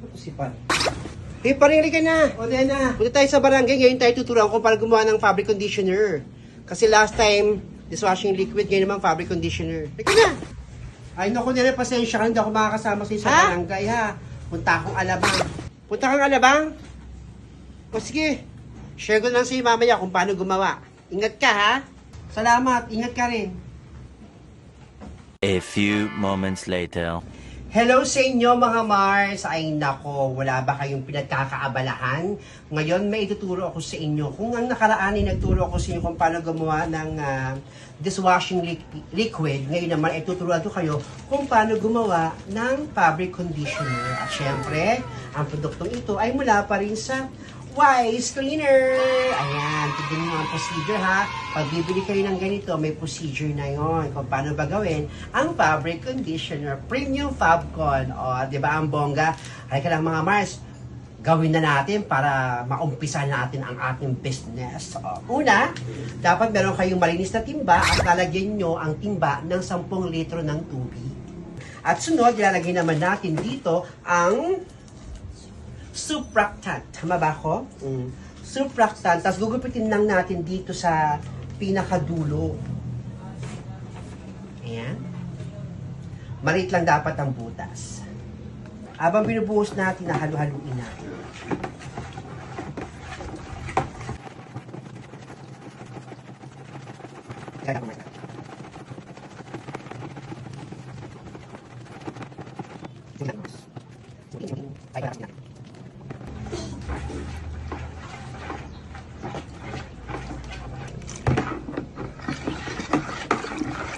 Ito si Pan. Hey, parang ka na. O, na. Punta tayo sa barangay. Ngayon tayo tuturuan kung paano gumawa ng fabric conditioner. Kasi last time, dishwashing liquid, ngayon naman fabric conditioner. Halika na. Ay, naku, nila, pasensya ka. Hindi ako makakasama sa sa Ha? barangay, ha? Punta akong alabang. Punta kang alabang? O, sige. Share ko lang sa'yo mamaya kung paano gumawa. Ingat ka, ha? Salamat. Ingat ka rin. A few moments later. Hello sa inyo mga Mars! Ay nako, wala ba kayong pinagkakaabalahan? Ngayon may ituturo ako sa inyo. Kung ang nakaraan ay nagturo ako sa inyo kung paano gumawa ng ah, dishwashing li- liquid, ngayon naman ay tuturuan ko kayo kung paano gumawa ng fabric conditioner. At syempre, ang produktong ito ay mula pa rin sa Wise Cleaner! Ayan, tignan nyo ang procedure ha. Pag bibili kayo ng ganito, may procedure na yon kung paano ba gawin ang fabric conditioner. Premium Fabcon. O, di ba ang bongga? Halika lang mga Mars, gawin na natin para maumpisa natin ang ating business. O, una, dapat meron kayong malinis na timba at lalagyan nyo ang timba ng 10 litro ng tubig. At sunod, ilalagay naman natin dito ang supractant. Tama ba ako? Mm. Supractant. Tapos gugupitin lang natin dito sa pinakadulo. Ayan. Maliit lang dapat ang butas. Habang binubuhos natin, nahalu-haluin natin. Kaya kumain. Ay, natin.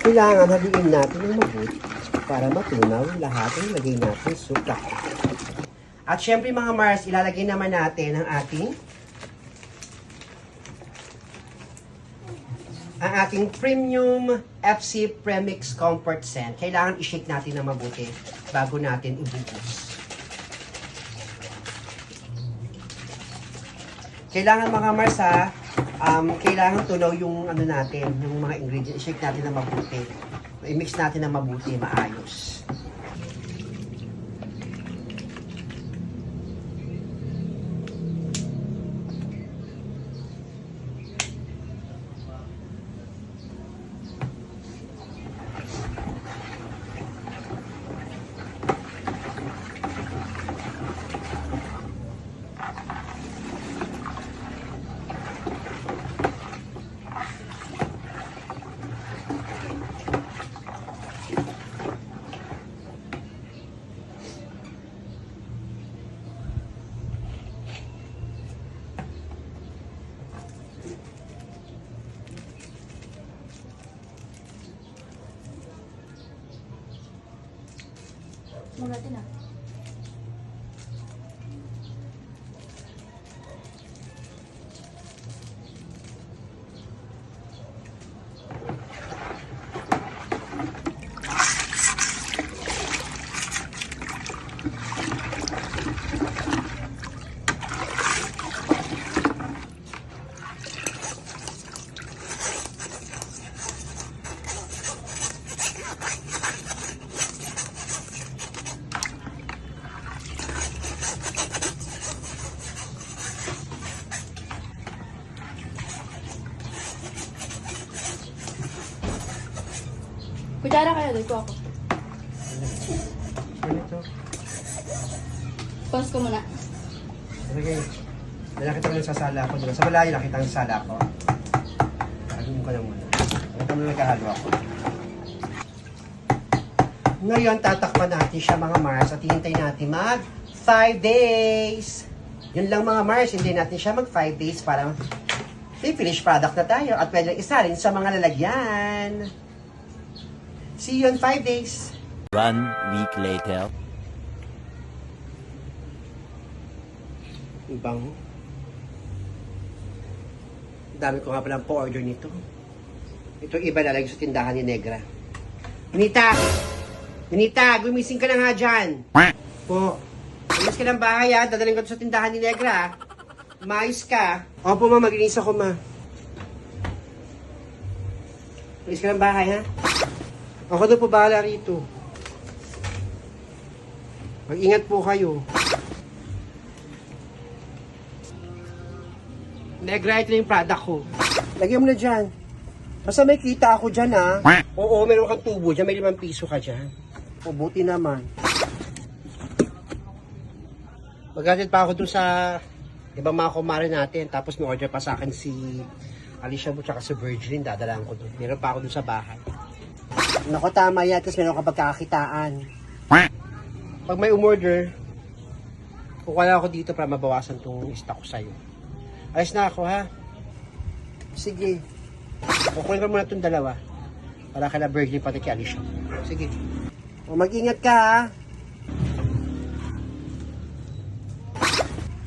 Kailangan haluin natin ng mabuti para matunaw lahat ng lagay natin suka. At syempre mga Mars, ilalagay naman natin ang ating ang ating premium FC Premix Comfort Scent. Kailangan i-shake natin na mabuti bago natin ibuhos. Kailangan mga Mars ha, um, kailangan tunaw yung ano natin, yung mga ingredients. I-shake natin na mabuti. I-mix natin na mabuti, maayos. Muna natin ah. Kutsara kayo, ko ako. Ganito. Pause ko muna. Nakita ko yung sa sala ko. Diba? Sa malayo nakita ko yung sala ko. Halo mo ka lang muna. Nakita mo na nagkahalo ako. Ngayon, tatakpan natin siya mga Mars at hihintay natin mag 5 days. Yun lang mga Mars, hindi natin siya mag 5 days para may finished product na tayo at pwede isa rin sa mga lalagyan. See you in 5 days. One week later. Ibang. Dami ko nga palang po-order nito. Ito iba na lang sa tindahan ni Negra. Nita! Nita, gumising ka na nga dyan. Po. Umalis ka ng bahay ha. Dadaling ko to sa tindahan ni Negra ha. Mais ka. Opo ma, maginis ako ma. Umalis ka ng bahay ha. Ako na po bahala rito. Mag-ingat po kayo. Nag-right na yung product ko. Lagyan mo na dyan. Basta may kita ako dyan ah. ha. Oo, meron kang tubo dyan. May limang piso ka dyan. O, buti naman. Magatid pa ako dun sa ibang mga kumari natin. Tapos may order pa sa akin si Alicia mo tsaka si Virgin. Dadalaan ko dun. Meron pa ako dun sa bahay. Nako, tama yan. Tapos meron ka pagkakitaan. Pag may umorder, kukuha ako dito para mabawasan tong stock ko sa'yo. Ayos na ako, ha? Sige. Kukunin ko muna itong dalawa. Para kala Virgin pati kay Alicia. Sige. O mag-ingat ka, ha?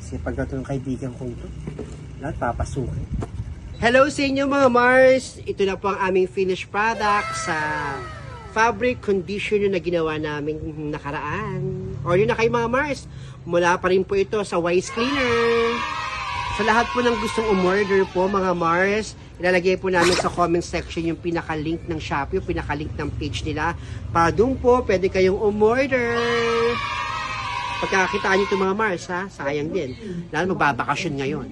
Sipag na ito ng kaibigan kong ito. Lahat papasukin. Hello sa inyo mga Mars! Ito na po ang aming finished product sa fabric conditioner na ginawa namin nakaraan. Order na kayo mga Mars. Mula pa rin po ito sa Wise Cleaner. Sa lahat po ng gustong umorder po mga Mars, ilalagay po namin sa comment section yung pinaka-link ng Shopee, yung pinaka-link ng page nila. Para doon po, pwede kayong umorder. Pagkakitaan nyo ito mga Mars, ha? Sayang din. Lalo magbabakasyon ngayon.